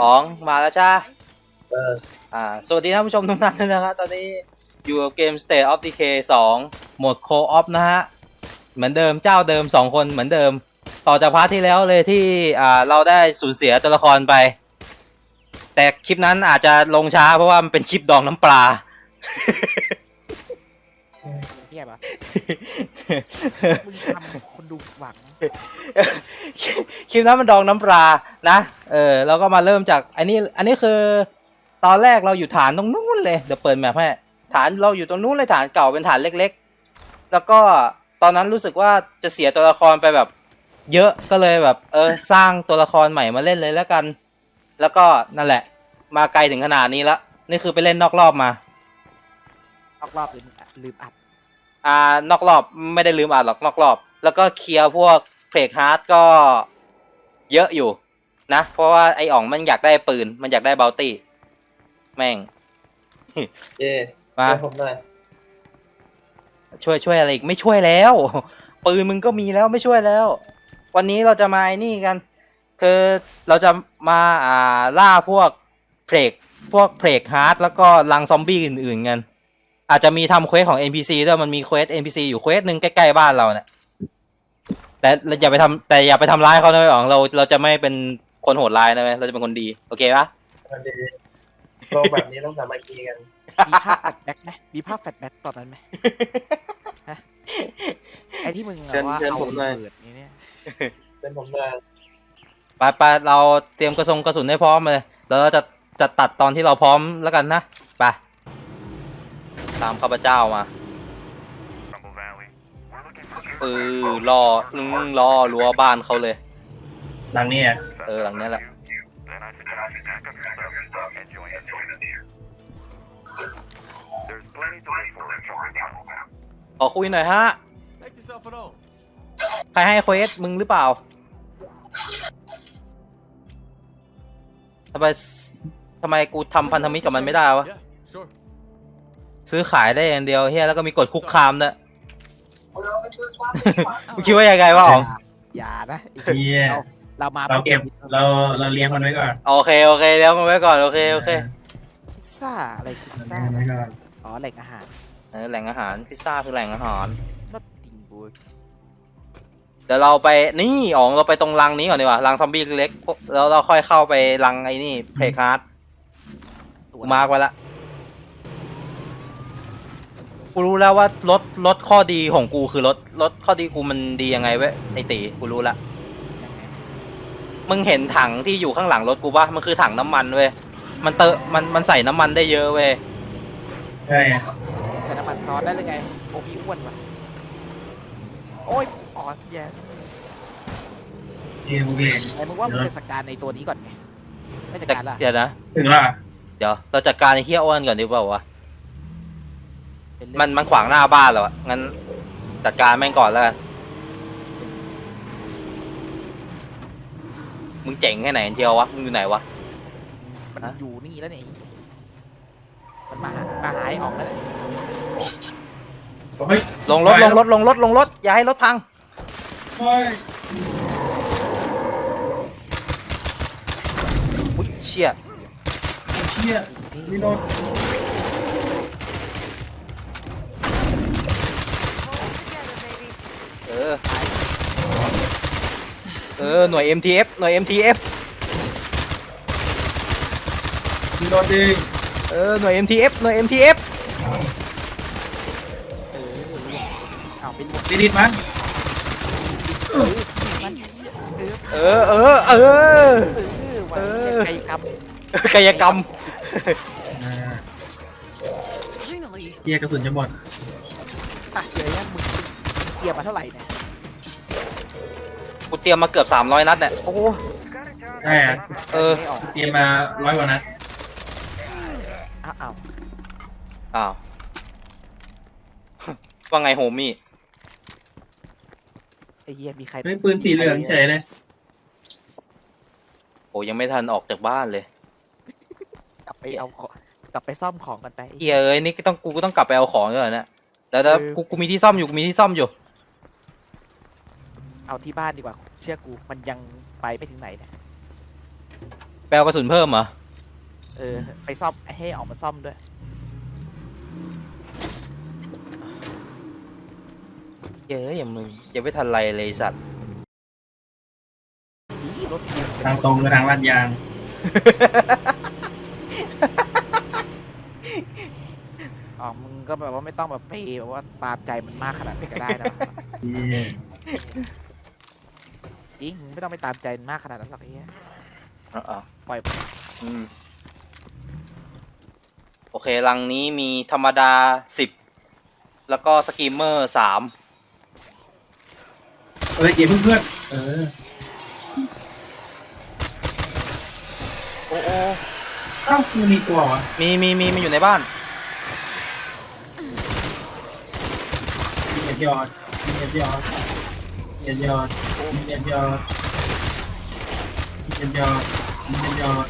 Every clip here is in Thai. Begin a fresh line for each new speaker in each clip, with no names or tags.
อ๋องมาแล้วจ้า
เออ
อ่าสวัสดีท่านผู้ชมทุกท่านด้วยนะครับตอนนี้อยู่กับเกม State of Decay 2โหมด Co-op นะฮะ เหมือนเดิมเจ้าเดิม 2 คนเหมือนเดิม ต่อจากพาร์ทที่แล้วเลยที่อ่าเราได้สูญเสียตัวละครไป แต่คลิปนั้นอาจจะลงช้าเพราะว่ามันเป็นคลิปดองน้ำปลา
เทียบอะ มึงทำคน ดูหวัง
คลิปนั้นมันดองน้ำปลานะ เออแล้วก็มาเริ่มจากอันนี้อันนี้คือ ตอนแรกเราอยู่ฐานตรงนู้นเลยเดี๋ยวเปิดแมพให้ฐานเราอยู่ตรงนู้นเลยฐานเก่าเป็นฐานเล็ก ๆ แล้วก็ตอนนั้นรู้สึกว่าจะเสียตัวละครไปแบบ เยอะก็เลยแบบ เออสร้างตัวละครใหม่มาเล่นเลยแล้วกัน แล้วก็นั่นแหละ มาไกลถึงขนาดนี้ละนี่คือไปเล่นนอกรอบมา
ออกรอบลืมลืมอัด
อ่านอกรอบไม่ได้ลืมอ่านหรอกนอกรอบ แล้วก็เคลียร์พวกเพลกฮาร์ดก็เยอะอยู่นะ เพราะว่าไออ่องมันอยากได้ปืน มันอยากได้เบลตี้ แม่ง
เย่
มา
ให้ผมหน่อย
ช่วยช่วยอะไรอีกไม่ช่วยแล้ว ปืนมึงก็มีแล้วไม่ช่วยแล้ว วันนี้เราจะมาไอ้นี่กัน คือเราจะมาอ่าล่าพวกเพลกพวกเพลกฮาร์ดแล้วก็ลังซอมบี้อื่นๆกันอาจจะมีทำเควสของ NPC ด้วยมันมีเควส NPC อยู่เควสหนึ่งใกล้ๆบ้านเราเนี่ย แต่เราอย่าไปทำแต่อย่าไปทำร้ายเขานะไอ้อ๋องเราเราจะไม่เป็นคนโหดร้ายนะเว้ยเราจะเป็นคนดี โอเคปะ
มันดีโลกแบบนี้ต้องสามัคคีกัน
มีภาพแฟลชแบ็กไหมมีภาพแฟลชแบ็กตอนนั้นไหมฮะไอที่มึงอะว่าเอาระเบิดนี่เนี่ย
เป็นผมเลย
ไปไปเราเตรียมกระสงกระสุนให้พร้อมเลยแล้วเราจะจะตัดตอนที่เราพร้อมแล้วกันนะไปตามข้าพเจ้ามา เออล่อนึงล่อรั้วบ้านเขาเลย
หลังนี้อะ
เออหลังเนี้ยแหละ
Then I suggest you pack up your stuff and join us. There's plenty to look for in Rumble Valley.
ขอคุยหน่อยฮะ
Make yourself at home.
ใครให้เควสมึงหรือเปล่าทำไมทำไมกูทำพันธมิตรกับมันไม่ได้วะ
Yeah, sure.
ซื้อขายได้อย่างเดียวเฮียแล้วก็มีกฎคุกคามด้วย มึงคิดว่ายังไงวะอ๋อง
อย่านะไอ้
เฮีย
เราเรามา
เราเก็บเราเราเลี้ยงมันไว้ก่อน
โอเคโอเคเดี๋ยวกันไว้ก่อนโอเคโอเค
พิซซ่าอะไรคือพิซซ่า
เลี้ยงไว้ก่อน
อ๋อแหล่งอาหาร
เออแหล่งอาหารพิซซ่าคือแหล่งอาหาร
not ติงบูด
เดี๋ยวเราไปนี่อ๋องเราไปตรงรังนี้ก่อนดีกว่ารังซอมบี้เล็กๆแล้วเราค่อยเข้าไปรังไอ้นี่เพลคาร์ด
ตัว
กูมาร์กไว้ละ กูรู้แล้วว่ารถรถข้อดีของกูคือรถรถข้อดีกูมันดียังไงเว้ยไอตีกูรู้ละ
ยังไง
มึงเห็นถังที่อยู่ข้างหลังรถกูปะมันคือถังน้ำมันเว้ยมันเตอะมันมันใส่น้ำมันได้เยอะเว้ย
ใช่
ใส่น้ำมันซอสได้เลยไงโอ้พี่อ้วนว่ะโอ้ยอ๋อแย่
ที่พวกเลี้ยง
ไอ้มึงว่ามึงจะจัดการในตัวนี้ก่อนไงไม่จัด
แต่
การละ
เดี๋ยวนะ
ถึงและ
เดี๋ยวเราจัดการไอ้เฮียอ้วนก่อนดีเปล่าวะ
เป็นเรื่อง
มันมันขวางหน้าบ้านเราอะงั้น จัดการแม่งก่อนแล้วกัน มึงเจ๋งแค่ไหนเทียววะ มึงอยู่ไหนวะ
มัน
ฮะ
อยู่นี่แล้วเนี่ยมันมาหามาหาไอ้ออกแล้วเนี่ย
เฮ้ย
ลงรถลงรถลงรถลงรถ อย่าให้รถพัง
เฮ้ย
อุ๊ยเชี่ย
เชี่ยนี่โดน
เออ เออหน่วย MTF หน่วย MTF
นี่โดนจริง
เออหน่วย MTF หน่วย MTF
เออเอาเป็นหมด
ดิดิดมัน
มันเออ
เออเออ เออ
เออว่ะ
เออ
ใครครับ
กายกรรม
อ่า
Finally.
เฮียกระสุนจะหมด
อะเดี๋ยวนะมึงเกียร์มาเท่าไหร่เนี่ย
กูเตรียมมาเกือบ300นัดเนี่ยโอ้โห
ใช่อะ
เออ
ไม่ออก
เตรียมมาร้อยกว่านัด
อ้าวอ้าว
อ้าว ว่าไงโฮมี่
ไอ้เหี้ยมีใคร
เฮ้ยปืนสีเหลืองเฉยเลย
โอ้ยังไม่ทันออกจากบ้านเลย
กลับไปเอาของกลับไปซ่อมของกันไป
เฮียเอ้ยนี่ก็ต้องกูก็ต้องกลับไปเอาของด้วยเนี่ยแต่แต่
เออ
กูกูมีที่ซ่อมอยู่กูมีที่ซ่อมอยู่
เอาที่บ้านดีกว่า เชื่อกูมันยังไปไม่ถึงไหนเนี่ย
แปลกระสุนเพิ่มเหรอ
เออ ไปซ่อมให้ออกมาซ่อมด้วย
เย้ยอย่ามึงอย่าไปทันไรเลยไอ้สัตว์
นี่รถกู
ทางตรงกับทางลาดยาง
อ๋อมึงก็แบบว่าไม่ต้องแบบไปแบบว่าตามใจมันมากขนาดนี้ก็ได้นะ
นี่
จริงมึงไม่ต้องไปตามใจมันมากขนาดนั้นหรอกไอ้เหี้ย
อะอะ
ปล่อย
อืม โอเครังนี้มีธรรมดาสิบ แล้วก็สกีมเมอร์สาม
เอ้ยเก็บเพื่อนๆเออ
โอ้โอ้
เอ้ามันมีตัววะ
มีมีมีมีอยู่ในบ้าน
มีเอ็ดยอดมีเอ็ดยอ ดมีเอ็ดยอดมีเอ็ดยอดมีเอ็ดยอดมีเอ็ดยอด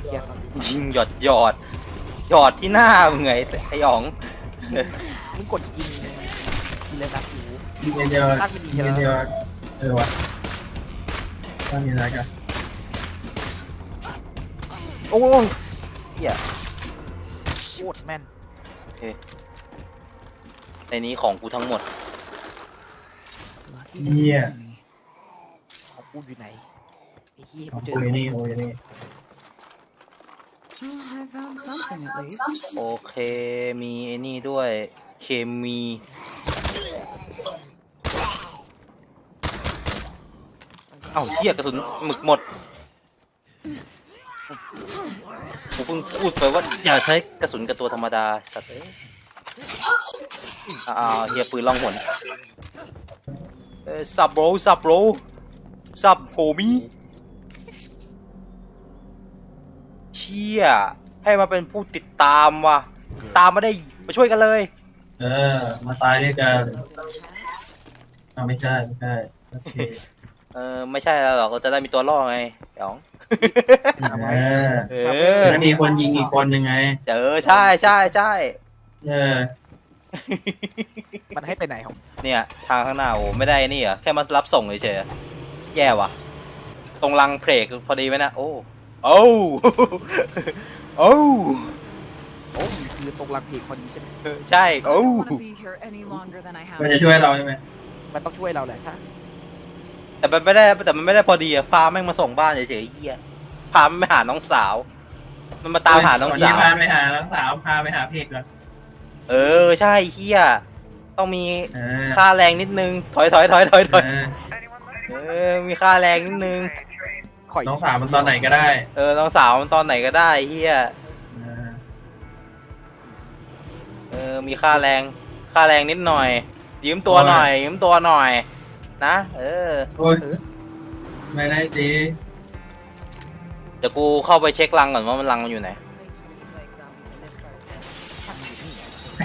เหี้ยครับ
ยิงหยอดหยอดหยอดที่หน้ามึงไงไอ้หยอง
มึงกดยิงยิงเลยนะกู
มีเอ็ดยอดมีเอ็ดยอดเออวะตั้งยังไงกัน
โอ้ยเหี้ย
โคตรแม่น
โอเคในนี้ของกูทั้งหมด
เฮีย
ของกูอยู่ไหนไอ้เหี้ย
ขอ
กู
ง
เจ
กู
อ
อยู่นี่กูอยู่นี่
Well, I found something at least.
โอเคมีไอ้นี่ด้วย เคมีเอ้าเหี้ยกระสุนหมึกหมดผมเพิ่งพูดไปว่าอย่าใช้กระสุนกับตัวธรรมดาสัตว์เอ้ยอ่าเฮียปืนล่องหนเอ้ย สับโบรสับโบรสับโฮมีเชี่ยให้มาเป็นผู้ติดตามว่ะ ตามมาได้มาช่วยกันเลย
เออ มาตายด้วยกันอ้าวไม่ใช่ไม่ใช่โอเค
เออไม่ใช่แล้วหรอกเราจะได้มีตัวล่อไงหยอง
เออ
เออ
แล้วมีคนยิงอีกคนยังไง
เออใช่ใช่ใช่
เออ
มันให้ไปไหนของ
เนี่ย ทางข้างหน้าโอ้ไม่ได้นี่เหรอแค่มารับส่งเฉยๆแย่ว่ะ ตรงรังเพลกพอดีไหมนะโอ้โอ้โอ้
โอ้ยคือตรงรังเพลงพอดีใช่ไหม
ใช่โอ้
I don't want to be here any longer than I have.
มันจะช่วยเราใช่ไหม
มันต้องช่วยเราแหละถ้า
แต่มันไม่ได้แต่มันไม่ได้พอดีอะพาแม่งมาส่งบ้านเฉยๆเฮียพามันไปหาน้องสาว มันมาตามหาน้อง
ก่
สาว
พาไปหาน้องสาวพาไปหาเพกก่อน
เออใช่เฮียต้องมี
เออ
ค่าแรงนิดนึง ถอยถอยถอยถอยถอย
เออ
เออมีค่าแรงนิดนึง
ข่อย
น้องสาวมันตอนไหนก็ได้
เออน้องสาวมันตอนไหนก็ได้เฮีย
เออ
เออมีค่าแรงค่าแรงนิดหน่อย ยืมตัวหน่อย ยืมตัวหน่อย นะ เออ
โอ้ยไม่ได้ดี
เดี๋ยวกูเข้าไปเช็ครังก่อนว่ามันรังมันอยู่ไหน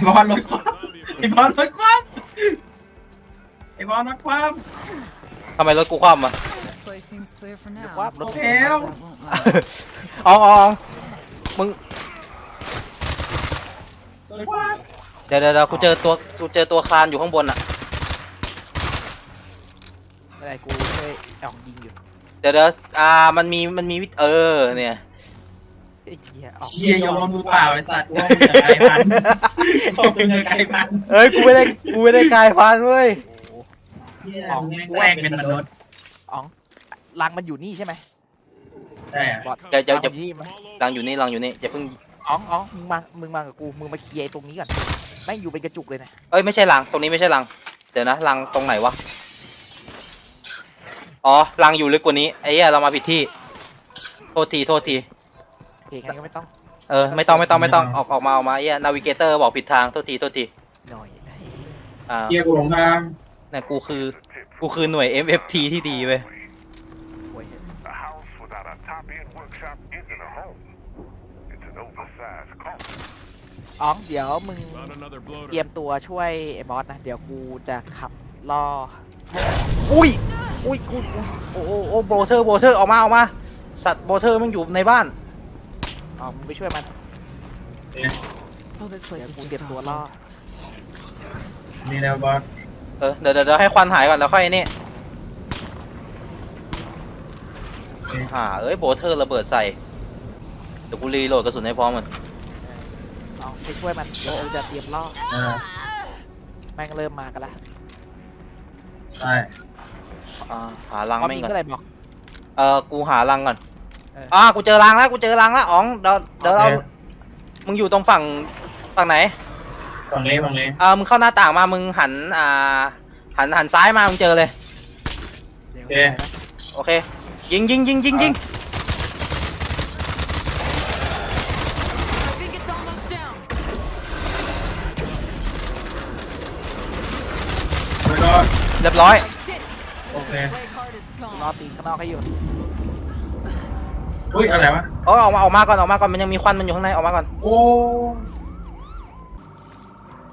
บอลรถความไอ้บอลรถความไอ้บอลรถความ
ทำไมรถกูคว่ำอะ
This place seems clear for now.
ว่ารถ
โอเค
That
แล้ว
won't last.
อ๋ออ๋ออ๋อมึง
รถความ
เดี๋ยวเดี๋ยวเดี๋ยวกูเจอตัว กูเจอตัวคลานอยู่ข้างบนอะ
ไม่ได้กูช่วยแอลยิงอยู่
เดี๋ยวเดี๋ยวอ่า มันมี มันมีวิธีเออ เนี่ย
ไอ้ เหี้ยออก
เชียยอมมือเปล่าไอ้สัตว์ว่ามึงจะไกลพันธุ์ว่ามึงจะไกลพันธุ์
เอ้ยกูไม่ได้กูไม่ได้กลายพันธุ์เว้ย
เหี้ยมึงแกล้งเป็นมนุษย์
อ๋องรังมันอยู่นี่ใช่ไหม
ใช่อะ
บอส
เดี๋ยวเดี๋ยว
รังมันอยู่นี่ไหม
รังอยู่นี่รังอยู่นี่อย่าเพิ่ง
อ๋องอ๋องมึงมามึงมากับกูมึงมาเคลียร์ไอ้ตรงนี้ก่อนแม่งอยู่เป็นกระจุกเลยนะ
เอ้ยไม่ใช่รังตรงนี้ไม่ใช่รังเดี๋ยวนะรังตรงไหนวะอ๋อรังอยู่ลึกกว่านี้ไอ้เหี้ยเรามาผิดที่ โทษทีโทษที
โอ เคงั้นก็ไม่ต้อง
เออไม่ต้องไม่ต้องไม่ต้องออกออกมาออกมาไอ้เหี้ยนาวิเกเตอร์บอกผิดทางโทษทีโทษที
หน่อยนะ
อ่า
เชียกูหลงทาง
เนี่ยกูคือกูคือหน่วย MFT ที่ดีเว้ย
โอ้ย
A house without a top-end workshop isn't a home. It's an oversized coffin.
อ๋องเดี๋ยวมึง
Not another
เตรี
bloater.
ยมตัวช่วยไอ้บอสนะ เดี๋ยวกูจะขับล่อ
อุ้ยอุ้ยอุ้ยอุ้ยโอ้โอ้โอ้โบเทอร์โบเทอร์ออกมาออกมา สัตว์โบเทอร์มันอยู่ในบ้าน
อ๋อมึงไปช่วยมัน
Oh, this
เดี๋
place
ยว
is
กู
just
เตรียมตัวล่อ
awful.
นี่แล้วบอส
เออเดี๋ยวเดี๋ยวเดี๋ยวให้ควันหายก่อนแล้วค่อยนี่
โอเค
อ่าเอ้ยโบเทอร์ระเบิดใส่เดี๋ยวกูรีโหลดกระสุนให้พร้อมมัน
เอาไปช่วยมันเดี๋ยวเราจะเตรียมล่อ
อ่า
แม่งเริ่มมากันละ
ใช่
อ่าหารัง
พอ
แม่
มี
งก่อน
เมื่อไหร่บอก
เออกูหารังก่อน
เออ
อ่ากูเจอรังแล้วกูเจอรังแล้วอ๋องเดี๋ยวเดี๋ยวเรามึงอยู่ตรงฝั่งฝั่งไหน
ฝั่งเละฝั่งเละ
เออมึงเข้าหน้าต่างมามึงหันอ่าหันหันซ้ายมามึงเจอเลย
เดี๋ยว
โอเค
ไปนะ
โอเค ยิงยิงยิงยิงยิง
I think it's almost down.
แล้วก็
เรียบร้อย
Did it.
โอเค
Play card is
รอ
gone.
ตีข้างนอกให้อยู่
อุ้ยอะไรวะ
โอ้ยออกมาออกมาก่อนออกมาก่อนมันยังมีควันมันอยู่ข้างในออกมาก่อน
โอ้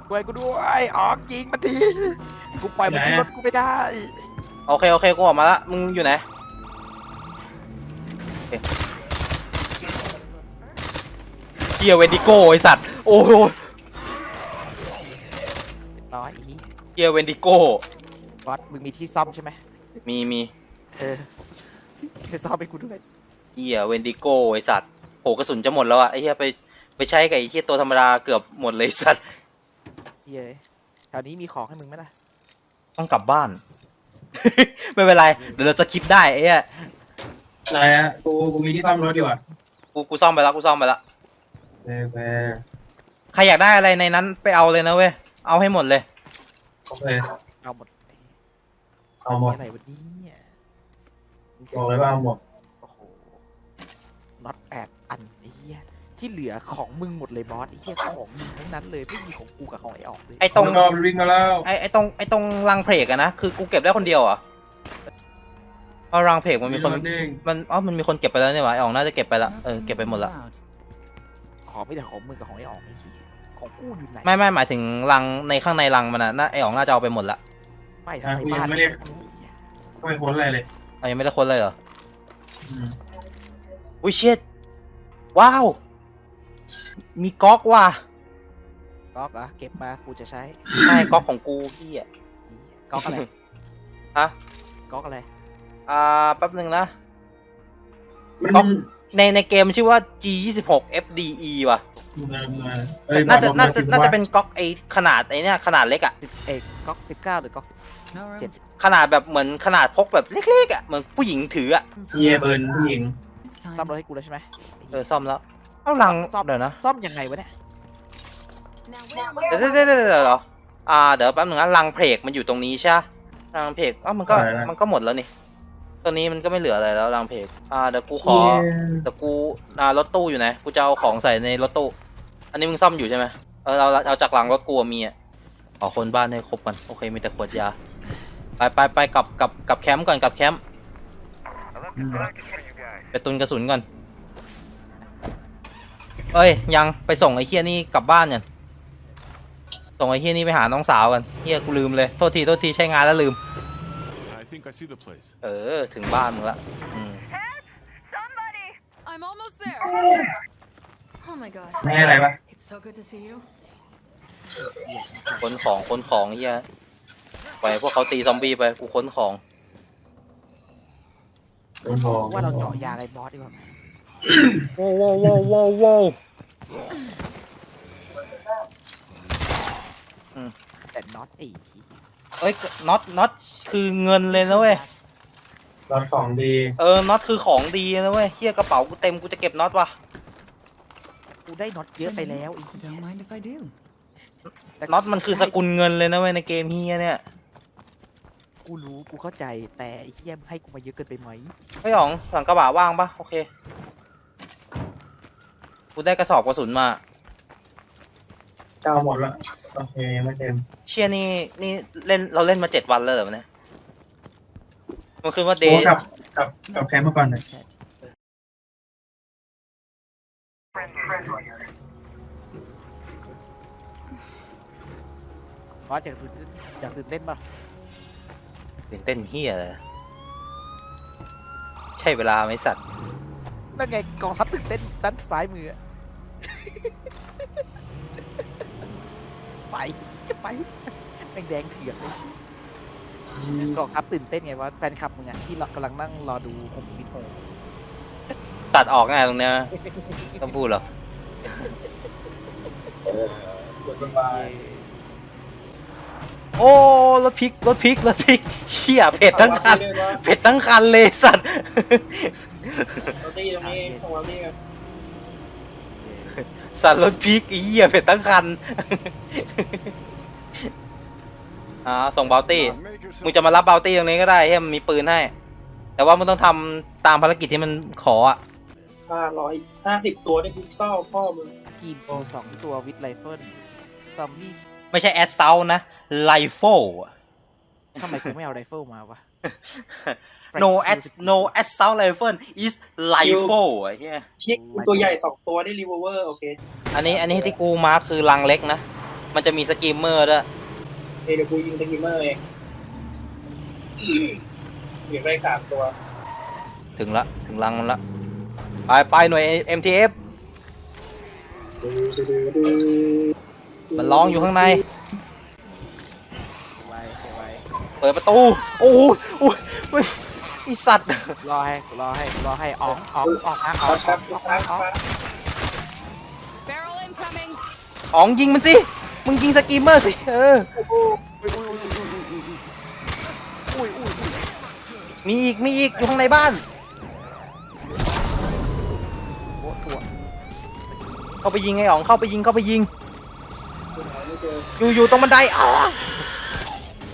ช่วยกูด้วยออกยิงมาทีกูปล่อยมันขึ้นรถกูไม่ได้
โอเคโอเคกูออกมาละมึงอยู่ไหนโอเคเฮียเวนดิโก้ไอสัตว์โอ้โห
ต่ออีก
เฮียเวนดิโก้
บอสมึงมีที่ซ่อมใช่ไหม
มีมี
เออไปซ่อมให้กูด้วย
เฮียเวนดิโก้ไอสัตว์โหกระสุนจะหมดแล้วอะไอเฮียไปไปใช้กับไอเฮียตัวธรรมดาเกือบหมดเลยไอ้สัตว์
เย้ยแถวนี้มีของให้มึงไหมล่ะ
ต้องกลับบ้าน ไม่เป็นไรเดี๋ยวเราจะคลิปได้ไอ้เหี้ย
อะไรอะกูกูมีที่ซ่อมรถอยู่อะ
กูกูซ่อมไปแล้วกูซ่อมไปแล้ว
โอเคโอเค
ใครอยากได้อะไรในนั้นไปเอาเลยนะเว้ยเอาให้หมดเลย
โอเค
เอาหมด
เอาหมด
อะไรวันนี้
บอกเลยว่าเอาหมด
โอ้โห น็อตแปดอันไอ้เหี้ยที่เหลือของมึงหมดเลยบอสไอ้เหี้ยของมึงทั้งนั้นเลยไม่มีของกูกับของไอ้ออกเลย
ไอ้ตรง
แล้วก็มันวิ่งมาแล้ว
ไอ้ไอ้ตรงไอ้ตรงรังเพลกอะนะคือกูเก็บได้คนเดียวเหรอะเพราะรังเพลกมันมีคน
รถเด้ง
มันอ๋อมันมีคนเก็บไปแล้วนี่หว่าไอ้อ๋องน่าจะเก็บไปละเออเก็บไปหมดละ
allowed.
ของไม่แต่ของมึงกับของไอ้ออกไอ้เหี้ยของกูอยู่ไหน
ไม่ไม่หมายถึงรังในข้างในรังมันอะน่าไอ้อ๋องน่าจะเอาไปหมดละ
ไม่ทำในบ้าน
ไม่ค้นอะไรเลย
เอายังไม่ได้ค้นเลยเหรอ
อืม
อุ้ยเชิดว้าว มีก๊อกว่ะ
ก๊อกเหรอะเก็บมากูจะใช้
ใช่ก๊อกของกูพี่อะ
ก๊อกอะไร
ฮะ
ก๊อกอะไร
อ่าแป๊บหนึ่งนะ
มัน
ก๊
มั
อก
น
ในในเกมชื่อว่า G26 FDE ว่ะ
เอ้ย
น่าจะ
บอก
น่าจะ
บอก
น่าจะเป็นก๊อกไอขนาดไอเนี่ยขนาดเล็กอะ
สิบเอกก๊อกสิบเก้าหรือก๊อกสิบ
No room.
เจ็ด
ขนาดแบบเหมือนขนาดพกแบบเล็กๆอะเหมือนผู้หญิงถืออะ
เยี่ยเบิร์นผู้หญิง
It's time.
ซ่อมรถให้กูแล้วใช่ไหม
เออซ่อมแล้วเอาหลัง
ซ่อม
เดี๋ยวนะ
ซ่อมยังไงวะเนี่ย
เดี๋ยวเดี๋ยวเดี๋ยวเดี๋ยวเดี๋ยวอ่าเดี๋ยวแป๊บหนึงนะรังเพลกมันอยู่ตรงนี้ใช่ปะรังเพลกอ้าวมันก็
ใช่แล้ว
มันก็หมดแล้วนี่ตัวนี้มันก็ไม่เหลืออะไรแล้วรังเพลกอ่าเดี๋ยวกูขอเดี๋ยวกูอ่ารถตู้อยู่ไหนกูจะเอาของใส่ในรถตู้ อันนี้มึงซ่อมอยู่ใช่ไหมเออเอาเอาจากหลังรถกูอะมีอะขอคนบ้านให้ครบกันโอเคมีแต่ขวดยาไปไปไปกลับกลับกลับแคมป์ก่อนกลับแคมป์ ตุนกระสุนก่อน เอ้ย ยังไปส่งไอ้เฮียนี่กลับบ้านกันส่งไอ้เฮียนี่ไปหาน้องสาวกันเฮียกูลืมเลย โทษที โทษที ใช้งานแล้วลืม
I think I see the place.
เออ ถึงบ้านมึงละอืม
I'm almost there. Oh my god.
ไม่ให้อะไรปะ
It's so good to see you.
ค้นของค้นของเฮียปล่อยให้พวกเขาตีซอมบี้ไปกูค้นของ
โดนทอง
ว่าเราเจาะยาอะไรบอสดีกว่า
โว้วโว้วโว้วโว้วโว้ว
แต่น็อตไอ้
เอ้ยน็อตน็อตคือเงินเลยนะเว้ย
รถของดี
เออน็อตคือของดีนะเว้ยเฮียกระเป๋ากูเต็มกูจะเก็บน็อตว่ะ
กูได้น็อตเยอะไปแล้วไอ้เหี้ย
Don't mind if I do.
แต่
น็อตมันคือสกุลเงินเลยนะเว้ยในเกมเฮียเนี่ย
กูรู้กูเข้าใจแต่ไอ้เหี้ยมึงให้กูมาเยอะเกินไปไหม
เฮ้ยหยองหลังกระบะว่างปะโอเค กูได้กระสอบกระสุนมา
เจ้าหมดละโอเคยังไม่เต็ม
เชียนี่นี่เล่นเราเล่นมาเจ็ดวันแล้วเหรอเนี่ยมันคือว่าเด
โอ้
ย์
กลับกลับกลับแคมป์มาก่อนเลย
บอสอยากตื่นเต้นอยากตื่นเต้นป่ะ
ตื่นเต้นเฮียเลยใช่เวลาไหมสัตว์
นั่นไงกองทัพตื่นเต้นด้านซ้ายมืออะไปไปแม่งแดงเถื่อนเลยกองทัพตื่นเต้นไงวะแฟนคลับมึงอะที่เรากำลังนั่งรอดูโฮมสวีทโฮม
ตตัดออกไงตรงเนี้ยต้องพูดเหรอ
กดสบาย
โอ้รถพลิกรถพลิกรถพลิกเหี้ยเผ็ดทั้งคันเผ็ดทั้งคันเลยสัตว์
เราตีตรงนี้ของเรานี่กัน
สัตว์รถพลิกไอ้เหี้ยเผ็ดทั้งคันอ่าส่งเบลตี้
Make yourself
มึงจะมารับเบลตี้ตรงนี้ก็ได้ให้มันมีปืนให้ แต่ว่ามึงต้องทำตามภารกิจที่มันขออะ
ห้าร้อยห้าสิบตัวนี่คือเต้าพ่อมึง
กีมฟูสองตัววิดไรเฟิลซอมบี้
ไม่ใช่แอดเซลนะไลโฟ
ทำไมกูไม่เอาไรเฟิลมาวะ
no at no assault rifle is rifle ไอ้เหี้ย
เช็คตัวใหญ่สองตัวได้รีเวอร์โอเค
อันนี้อันนี้ที่กูมาร์คคือลังเล็กนะ มันจะมีสกิมเมอร์ด้วย
เดี๋ยวกูยิงตะกิมเมอร์เองเหลือได้สามตัว
ถึงละ ถึงลังมันละ ไปไปหน่วย MTF มันร้องอยู่ข้างใน
ไว้ไว้
เปิดประตู โอ้โหโอ้ยโอ้ยไอสัตว์
รอให้รอให้รอให้ออกออกออกนะอ
ค
อ
รั
กออกออกออก
Barrel incoming.
อ๋องยิงมันสิ มึงยิงสกิมเมอร์สิ เออ มีอีก มีอีก อยู่ข้างในบ้าน
โอ้ตัว
เข้าไปยิงไอ้อ๋อง เข้าไปยิง เข้าไปยิง
อ
อยู่อยู่ตรงบันไดอ้า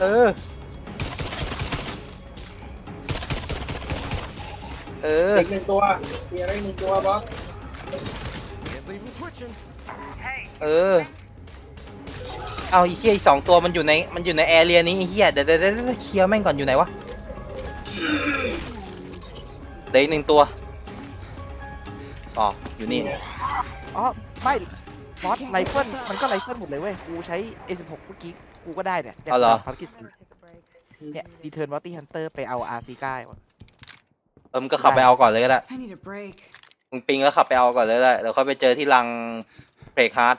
เออ เออ
เด็กหนึ่งตัวมีอะไรหนึ่งตัวบอส
เออ เอาไอ้เฮียอีกสองตัวมันอยู่ในมันอยู่ในแอเรียนี้ไอ้เฮียเดี๋ยวเดี๋ยวเดี๋ยวเดี๋ยวเคลียร์แม่งก่อนอยู่ไหนวะเดี๋ยวอีกหนึ่งตัวอ๋ออยู่นี่
อ๋อไม่ บอสไรเฟิลมันก็ไรเฟิลหมดเลยเว้ย กูใช้ A16 เมื่อกี้ กูก็ได้เนี่ย
เอาเหรอ
ภารกิจเนี่ยดีเทิร์นวอตตี้ฮันเตอร์ไปเอา RC9 วะ
เออมึงก็ขับไปเอาก่อนเลยก็ได้
I need a break.
มึงปิงแล้วขับไปเอาก่อนเลยก็ได้เดี๋ยวค่อยไปเจอที่รังเพลคฮาร์ด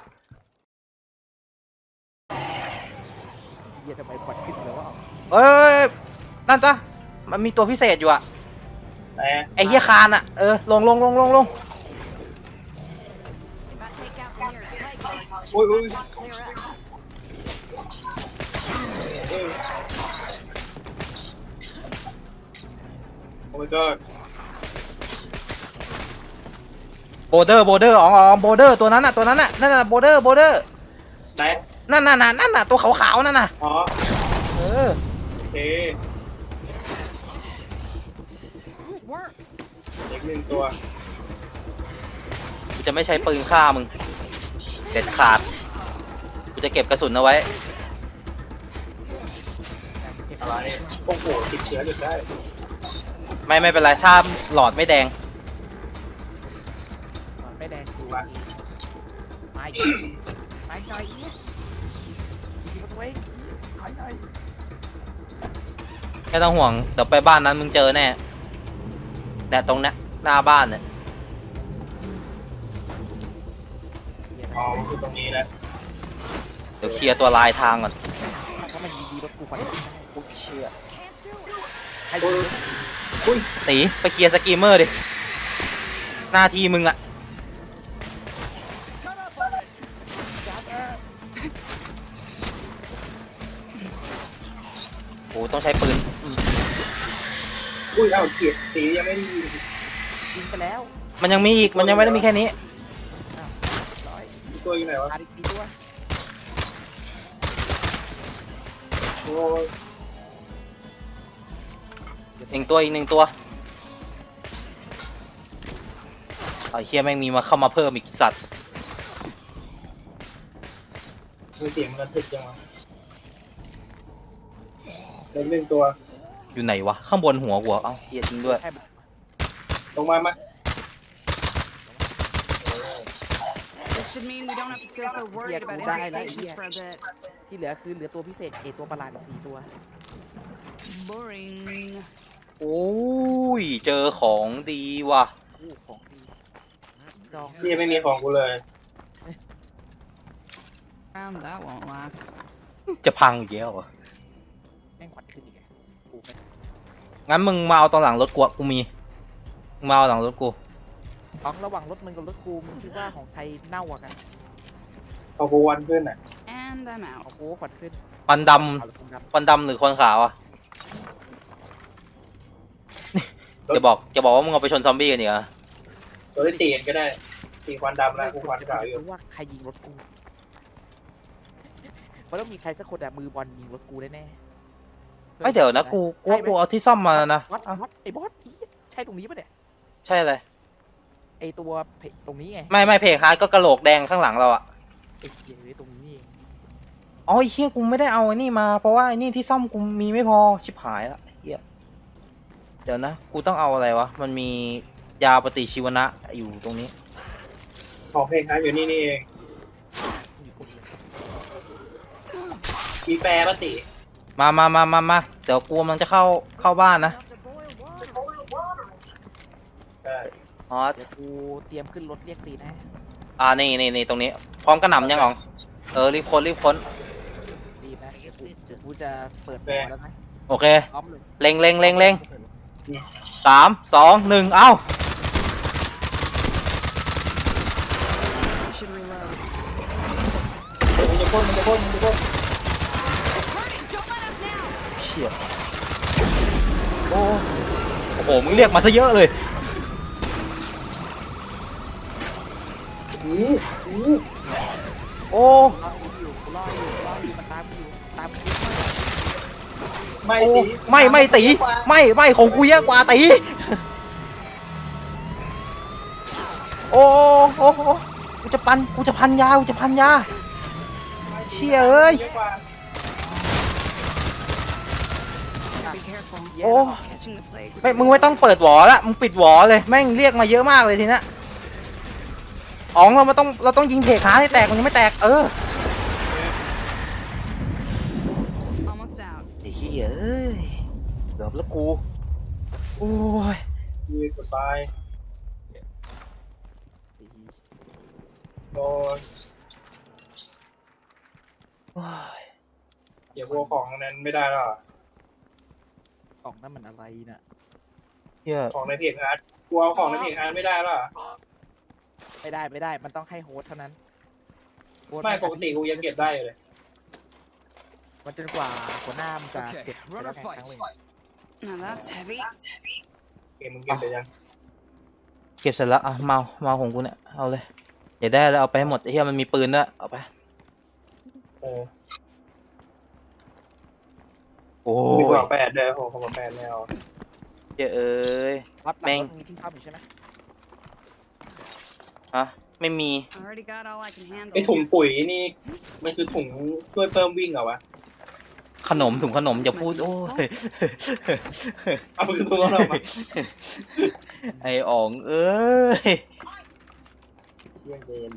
เฮียทำไมปัดขึ้นเลยวะ
เอ้ยนั่นจ้ะมันมีตัวพิเศษอยู่อะ
ไหนอะ
ไอ้เฮียคานอะเออลงลงลงลงลง
If I take out the nearest leg guard,
อุ้ยอุ้ย
clear up.
เอ้ยโอ้ my god
โบเดอร์โบเดอร์อ๋องอ๋องโบเดอร์ตัวนั้นอะตัวนั้นอะนั่นน่ะโบเดอร์โบเดอร์
ไหน
นั่นน่ะน่ะนั่นน่ะตัวขาวๆนั่นน่ะ
อ๋อ
เออ
โอเค
Work.
เด็กหนึ่งตัว
กูจะไม่ใช้ปืนฆ่ามึง เด็ดขาด กูจะเก็บกระสุนเอาไว้
อะไรโอ้โหติดเชื้อหยุดได้
ไม่ไม่เป็นไร ถ้าหลอดไม่แดง
ไม่แดงกู
วะ
ไม่ไม่หน่อยยิงประตูเองถอยหน่อย
ไม่ต้องห่วง เดี๋ยวไปบ้านนั้นมึงเจอแน่แต่ตรงเนี้ยหน้าบ้านเนี่ย
เฮีย
อ๋อมันคือตรงนี้แหละ
เดี๋ยวเคลียร์ตัวลายทางก่อน
ถ้ามันดีๆรถกูก่อน
กูเชื่อ
Can't do it.
ให้ยิง
อุ้ย
สีไปเคลียร์สกีมเมอร์ดิ หน้าที่มึงอะโอ้ต้องใช้ปืน
อุ้ยเอ้าเกียดสียังไม่ได้ยิง
ยิงไปแล้ว
มันยังมีอีก มันยังไม่ได้มีแค่นี้
ร้อย
อีก ตัวอยู่ไหนวะ
อาดิตีตัว
โอ้ย
หนึ่งตัวอีกหนึ่งตัวไอ้เฮียแม่งมีมาเข้ามาเพิ่มอีกสัตว์
มีเสียงมันระทึกจังวะเด็กหนึ่งตัว
อยู่ไหนวะข้างบนหัวหัวเอ้าเฮียจริงด้วย
แค่
ลงมามา
should mean we don't have to feel so worried about infestations for a bit.
ที่เหลือคือเหลือตัวพิเศษเอตัวประหลาดอีกสี่ตัว
Boring.
โอ้ย เจอของดีว่ะ
อู้ของดีดอง
พี่ยังไม่มีของกูเลย
Round that won't last.
จะพังอีกแล้วเหรอ
แม่งขวัญขึ้นอีกอะกูไม่
งั้นมึงมาเอาตอนหลังรถกูอะกูมีมึงมาเอาหลังรถกู
ของระหว่างรถมึงกับรถกูมึงคิดว่าของใครเน่ากว่ากัน
พอกูวันขึ้นอะ
And I'm
ขอ
out.
งกูก็ขวัญขึ้น
ควันด
เอาลูกดำำ
ควันดำหรือควันขาวอะจะบอกจะบอกว่ามึงเอาไปชนซอมบี้กันเนี่ย
ตัวที่ตีกันก็ได้ตีควันดำแล้วกูควันขาวอยู่
รู้ว่าใครยิงรถกูมันต้องมีใครสักคนอะมือบอลยิงรถกูแน่ๆ
ไม่เดี๋ยวนะกูกูว่ากูเอาที่ซ่อมมาแล้วนะ
บอส
อะ
บอสไอ้บอสอีใช่ตรงนี้ปะเนี่ย
ใช่เลย
ไอ้ตัวเพจตรงนี้ไง
ไม่ไม่เพจฮาร์ดก็กระโหลกแดงข้างหลังเราอะ
ไอ้เหี้ยไอ้ตรงนี้นี่เอง
อ๋อไอ้เฮียกูไม่ได้เอาไอ้นี่มา เพราะว่าไอ้นี่ที่ซ่อมกูมีไม่พอชิบหายละเฮียเดี๋ยวนะ กูต้องเอาอะไรวะ มันมียาปฏิชีวนะอยู่ตรงนี้
ของเพลงค้าอยู่นี่นี่เอง
อยู่ตรงนี้
มีแฟร์ปะติ
มามามามามาเดี๋ยวกูกำลังจะเข้าเข้าบ้านนะ
ใช่
อ๋อ
เดี๋ยวกูเตรียมขึ้นรถเรียกตีนะ
อ่านี่นี่นี่ตรงนี้ พร้อมกระหน่ำยังอ๋องเออรีบค้นรีบค้น
รีบนะเดี๋ยวกูเดี๋ยวกูจะเปิดหมอแล้วนะ
โอเค
พร้อมเลย
เล็งเล็งเล็งเล็งสามสองหนึ่งเอ้า
Should reload.
มันจะพ่นมันจะพ่นมันจะพ่น
Hurry! Don't let us now!
เชี่ยโอ้โอ้โหมึงเรียกมาซะเยอะเลย
อู้อู้
โอ้
รออยู่รออยู่รออยู่มันตามกูอยู่ตามกูอยู่
ไม่
โอ้
สิ
ไม่ไม่ตี ไม่ไม่ของกูเยอะกว่าตี โอ้โอ้โอ้กูจะปันกูจะพันยากูจะพันยา เชี่ยเอ้ย
เยอะกว่า
Be careful.
โอ้
Catching the plague.
ไม่มึงไม่ต้องเปิดหวอละมึงปิดหวอเลยแม่งเรียกมาเยอะมากเลยทีเนี้ย อ๋องเรามาต้องเราต้องยิงเพกหาให้แตกมันยังไม่แตกเออ
Almost out.
ไอ้เหี้ยเอ้ยเกือบแล้วกูโอ้ย
ยืนกดตายโดน
โอ้ย
เดี๋ยวพวกของนั้นไม่ได้หรอก
กล่องนั่นมันอะไรน่ะ
เหี้ย
ของในเพจฮาร์ดกูเอาของในเพจฮาร์ดไม่ได้หรอ
ไม่ได้ไม่ได้ มันต้องให้โฮสต์เท่านั้นโฮสต์
ไม่ปกติกูยังเก็บได้อยู่เลย
มันจนกว่าหัวหน้ามันจะเก็บไปแล้วไงครั้งหนึ่ง
Now that's heavy.
เกมมึงเก็บไปยัง
เก็บเสร็จแล้วอะเมาเมาของกูเนี่ยเอาเลยอย่าได้แล้วเอาไปให้หมดไอ้เหี้ยมันมีปืนด้วยเอาไป
เออ
โอ้
มีก
ย
ว่าแปดเลยโอ้โหของแปดไม่เอา
เจ้ยเอ้ย
วัดหลั
แม่
ง
ง
รถมีที่ซ่อมอยู่ใช่ไหม
ฮะไม่มี
I already got all I can handle.
ไอถุงปุ๋ยนี่ มันคือถุงช่วยเพิ่มวิ่งเหรอวะ
ขนมถุงขนมอย่าพูดโอ้ย
เอามันคือถุงอะไรมา
ไออ๋องเอ้ย
เยี่ยมเย็น